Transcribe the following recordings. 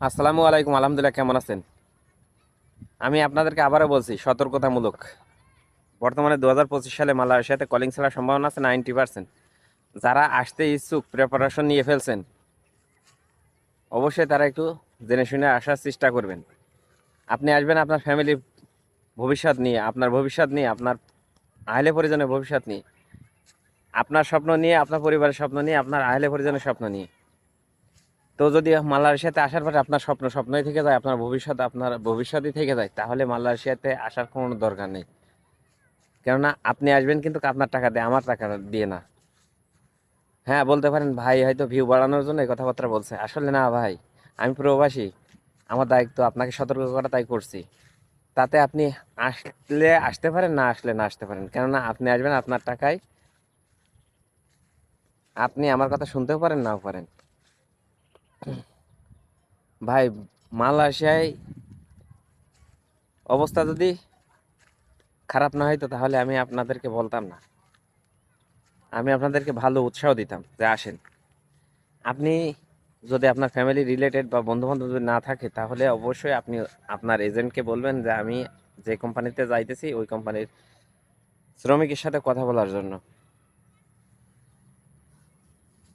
আসসালামু আলাইকুম, আলহামদুলিল্লাহ, কেমন আছেন? আমি আপনাদেরকে আবারও বলছি, সতর্কতামূলক। বর্তমানে দু হাজার পঁচিশ সালে মালয়েশিয়াতে কলিং ছাড়ার সম্ভাবনা আছে নাইনটি পার্সেন্ট। যারা আসতে ইচ্ছুক প্রিপারেশন নিয়ে ফেলছেন, অবশ্যই তারা একটু জেনে শুনে আসার চেষ্টা করবেন। আপনি আসবেন আপনার ফ্যামিলির ভবিষ্যৎ নিয়ে, আপনার ভবিষ্যৎ নিয়ে, আপনার আহলে পরিজনের ভবিষ্যৎ নিয়ে, আপনার স্বপ্ন নিয়ে, আপনার পরিবারের স্বপ্ন নিয়ে, আপনার আহলে পরিজনের স্বপ্ন নিয়ে। তো যদি মালয়েশিয়াতে আসার পরে আপনার স্বপ্ন, স্বপ্নই থেকে যায়, আপনার ভবিষ্যৎ আপনার ভবিষ্যৎই থেকে যায়, তাহলে মালয়েশিয়াতে আসার কোনো দরকার নেই। কেননা আপনি আসবেন কিন্তু আপনার টাকা দিয়ে, আমার টাকা দিয়ে না। হ্যাঁ বলতে পারেন, ভাই হয়তো ভিউ বাড়ানোর জন্য এই কথাবার্তা বলছে। আসলে না ভাই, আমি প্রবাসী, আমার দায়িত্ব, আপনাকে সতর্ক করা তাই করছি। তাতে আপনি আসলে আসতে পারেন, না আসলে না আসতে পারেন। কেননা আপনি আসবেন, আপনার টাকায় আপনি আমার কথা শুনতেও পারেন, নাও পারেন। ভাই, মালয়েশিয়ায় অবস্থা যদি খারাপ না হইতো, তাহলে আমি আপনাদেরকে বলতাম না। আমি আপনাদেরকে ভালো উৎসাহ দিতাম যে আসেন। আপনি যদি আপনার ফ্যামিলি রিলেটেড বা বন্ধু বান্ধব যদি না থাকে, তাহলে অবশ্যই আপনি আপনার এজেন্টকে বলবেন যে আমি যে কোম্পানিতে যাইতেছি, ওই কোম্পানির শ্রমিকের সাথে কথা বলার জন্য।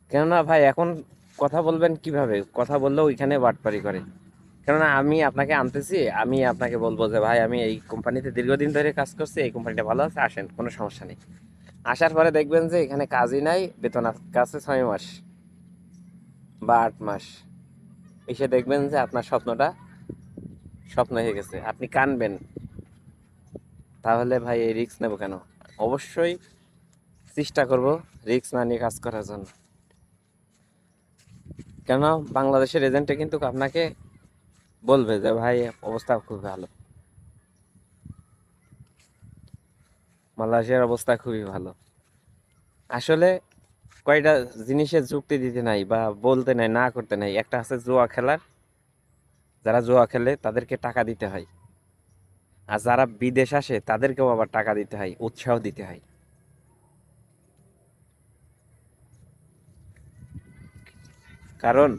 কেননা ভাই, এখন কথা বলবেন কীভাবে? কথা বললেও ওইখানে বাটপারি করে। কেননা আমি আপনাকে আনতেছি, আমি আপনাকে বলব যে, ভাই, আমি এই কোম্পানিতে দীর্ঘদিন ধরে কাজ করছি, এই কোম্পানিটা ভালো আছে, আসেন, কোনো সমস্যা নেই। আসার পরে দেখবেন যে, এখানে কাজই নাই, বেতন কাছে ছয় মাস বা আট মাস। এসে দেখবেন যে, আপনার স্বপ্নটা স্বপ্ন হয়ে গেছে। আপনি কানবেন। তাহলে ভাই, এই রিস্ক নেব কেন? অবশ্যই চেষ্টা করব রিস্ক না নিয়ে কাজ করার জন্য। কেন বাংলাদেশের এজেন্টে কিন্তু আপনাকে বলবে যে, ভাই, অবস্থা খুব ভালো। মালয়েশিয়ার অবস্থা খুবই ভালো। আসলে কয়টা জিনিসের যুক্তি দিতে নাই বা বলতে নাই, না করতে নাই, একটা আছে জুয়া খেলার। যারা জুয়া খেলে তাদেরকে টাকা দিতে হয়। আর যারা বিদেশ আসে তাদেরকেও আবার টাকা দিতে হয়, উৎসাহ দিতে হয়। কারণ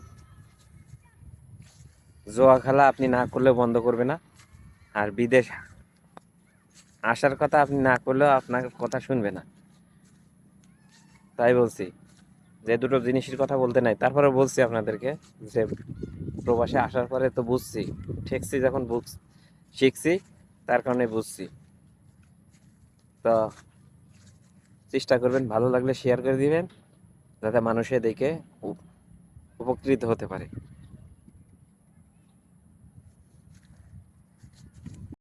জোয়া খেলা আপনি না করলেও বন্ধ করবে না। আর বিদেশ আসার কথা আপনি না করলেও আপনার কথা শুনবে না। তাই বলছি, যে দুটো জিনিসের কথা বলতে নাই, তারপরে বলছি আপনাদেরকে যে প্রবাসে আসার পরে তো বুঝছি, ঠেকছি যখন বুঝ, শিখছি, তার কারণে বুঝছি। তো চেষ্টা করবেন, ভালো লাগলে শেয়ার করে দিবেন, যাতে মানুষে দেখে উপকৃত হতে পারে।